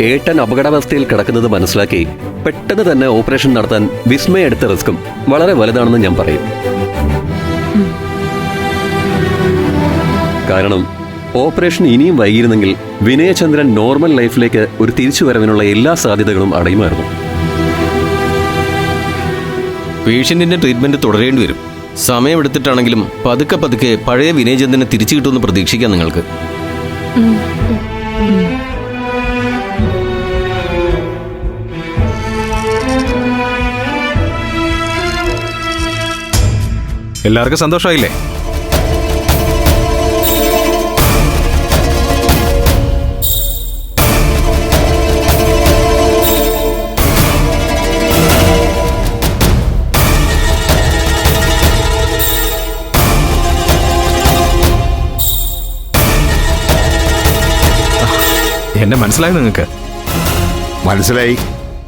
ഏട്ടൻ അപകടാവസ്ഥയിൽ കിടക്കുന്നത് മനസ്സിലാക്കി പെട്ടെന്ന് തന്നെ ഓപ്പറേഷൻ നടത്താൻ വിസ്മയ എടുത്ത റിസ്ക്കും വളരെ വലുതാണെന്ന് ഞാൻ പറയും. കാരണം ഓപ്പറേഷൻ ഇനിയും വൈകിയിരുന്നെങ്കിൽ വിനയചന്ദ്രൻ നോർമൽ ലൈഫിലേക്ക് ഒരു തിരിച്ചു തിരിച്ചുവരവിനുള്ള എല്ലാ സാധ്യതകളും അടയുമായിരുന്നു. പേഷ്യന്റിന്റെ ട്രീറ്റ്മെന്റ് തുടരേണ്ടി വരും. സമയമെടുത്തിട്ടാണെങ്കിലും പതുക്കെ പതുക്കെ പഴയ വിനയചന്ദ്രനെ തിരിച്ചു കിട്ടുമെന്ന് പ്രതീക്ഷിക്കാം നിങ്ങൾക്ക്. എല്ലാവർക്കും സന്തോഷമായില്ലേ? എന്നെ മനസ്സിലായി നിങ്ങൾക്ക്? മനസ്സിലായി.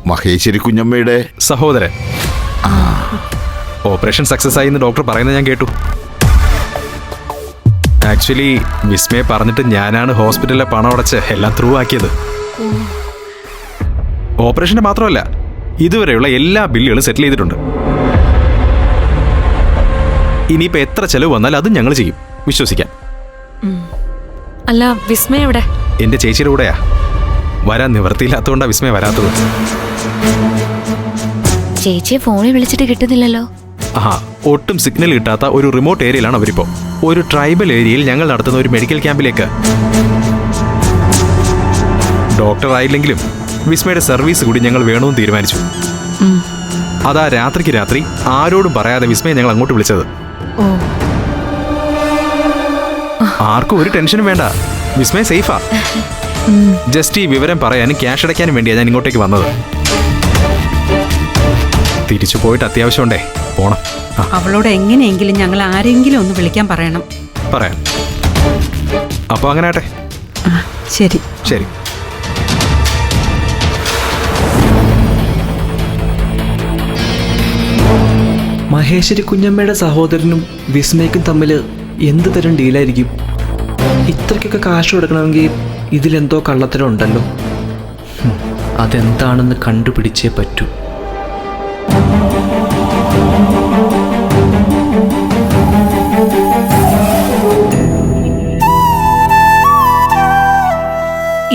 മഹേശ്വരി കുഞ്ഞമ്മയുടെ സഹോദരൻ. ഓപ്പറേഷൻ സക്സസ് ആയി എന്ന് ഡോക്ടർ പറയുന്നത് ഞാൻ കേട്ടു. ആക്ച്വലി വിസ്മയെ പറഞ്ഞിട്ട് ഞാനാണ് ഹോസ്പിറ്റലിലെ പണം അടച്ച് എല്ലാം ത്രൂ ആക്കിയത്. ഓപ്പറേഷന്റെ മാത്രമല്ല ഇതുവരെയുള്ള എല്ലാ ബില്ലുകളും സെറ്റിൽ ചെയ്തിട്ടുണ്ട്. ഇനിയിപ്പോ എത്ര ചെലവ് വന്നാൽ അതും ഞങ്ങൾ ചെയ്യും വിശ്വസിക്കാം അല്ല വിസ്മയ എവിടെ? എന്റെ ചേച്ചിയുടെ കൂടെയാ. വരാൻ നിവർത്തിയില്ലാത്തതുകൊണ്ടാ വിസ്മയ വരാത്തത്. ചേച്ചിയെ ഫോണിൽ വിളിച്ചിട്ട് കിട്ടുന്നില്ലല്ലോ. ആ ഒട്ടും സിഗ്നൽ കിട്ടാത്ത ഒരു റിമോട്ട് ഏരിയയിലാണ് അവരിപ്പോ. ഒരു ട്രൈബൽ ഏരിയയിൽ ഞങ്ങൾ നടത്തുന്ന ഒരു മെഡിക്കൽ ക്യാമ്പിലേക്ക് ഡോക്ടർ ആയില്ലെങ്കിലും വിസ്മയുടെ സർവീസ് കൂടി ഞങ്ങൾ വേണമെന്ന് തീരുമാനിച്ചു. അതാ രാത്രിക്ക് രാത്രി ആരോടും പറയാതെ വിസ്മയെ ഞങ്ങൾ അങ്ങോട്ട് വിളിച്ചത്. ആർക്കും ഒരു ടെൻഷനും വേണ്ട. വിസ്മയ സേഫാ ജസ്റ്റ് ഈ വിവരം പറയാനും ക്യാഷ് അടയ്ക്കാനും വേണ്ടിയാണ് ഞാൻ ഇങ്ങോട്ടേക്ക് വന്നത്. തിരിച്ചു പോയിട്ട് അത്യാവശ്യമുണ്ടേ. പോണം. ആ. അവളോട് എങ്ങനെയെങ്കിലും ഞങ്ങൾ ആരെങ്കിലും ഒന്ന് വിളിക്കാൻ പറയണം. പറയാം. അപ്പോൾ അങ്ങനെ ആട്ടെ. ആ, ശരി. ശരി. മഹേശ്വരി കുഞ്ഞമ്മയുടെ സഹോദരനും വിസ്മയ്ക്കും തമ്മിൽ എന്ത് തരം ഡീലായിരിക്കും? ഇത്രയ്ക്കൊക്കെ കാശ് കൊടുക്കണമെങ്കിൽ ഇതിലെന്തോ കള്ളത്തരം ഉണ്ടല്ലോ. ഹും, അതെന്താണെന്ന് കണ്ടുപിടിച്ചേ പറ്റൂ.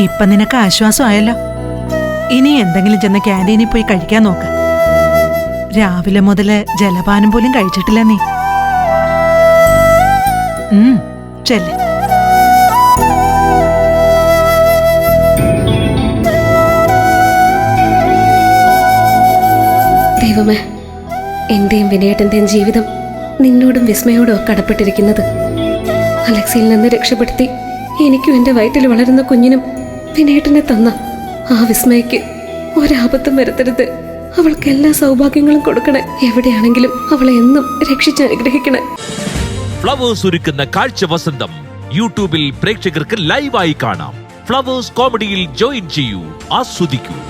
ഇപ്പൊ നിനക്ക് ആശ്വാസമായല്ലോ. ഇനി എന്തെങ്കിലും ചെന്ന് ക്യാന്റീനിൽ പോയി കഴിക്കാൻ നോക്ക്. രാവിലെ മുതൽ ജലപാനം പോലും കഴിച്ചിട്ടില്ല നീ. ചെല്ല. ദൈവമേ എന്റെയും വിനയേട്ടന്റെയും ജീവിതം നിന്നോടും വിസ്മയോടും കടപ്പെട്ടിരിക്കുന്നത് അലക്സിയിൽ നിന്ന് രക്ഷപ്പെടുത്തി എനിക്കും എന്റെ വയറ്റിൽ വളരുന്ന കുഞ്ഞിനും വിനയേട്ടനെ തന്ന ആ വിസ്മയക്ക് ഒരാപത്തും വരുത്തരുത്. അവൾക്ക് എല്ലാ സൗഭാഗ്യങ്ങളും കൊടുക്കണേ. എവിടെയാണെങ്കിലും അവളെ എന്നും രക്ഷിച്ച് അനുഗ്രഹിക്കണേ. ഫ്ലവേഴ്സ് ഒരുക്കുന്ന കാഴ്ച വസന്തം യൂട്യൂബിൽ പ്രേക്ഷകർക്ക് ലൈവായി കാണാം. ഫ്ലവേഴ്സ് കോമഡിയിൽ ജോയിൻ ചെയ്യൂ. ആസ്വദിക്കൂ.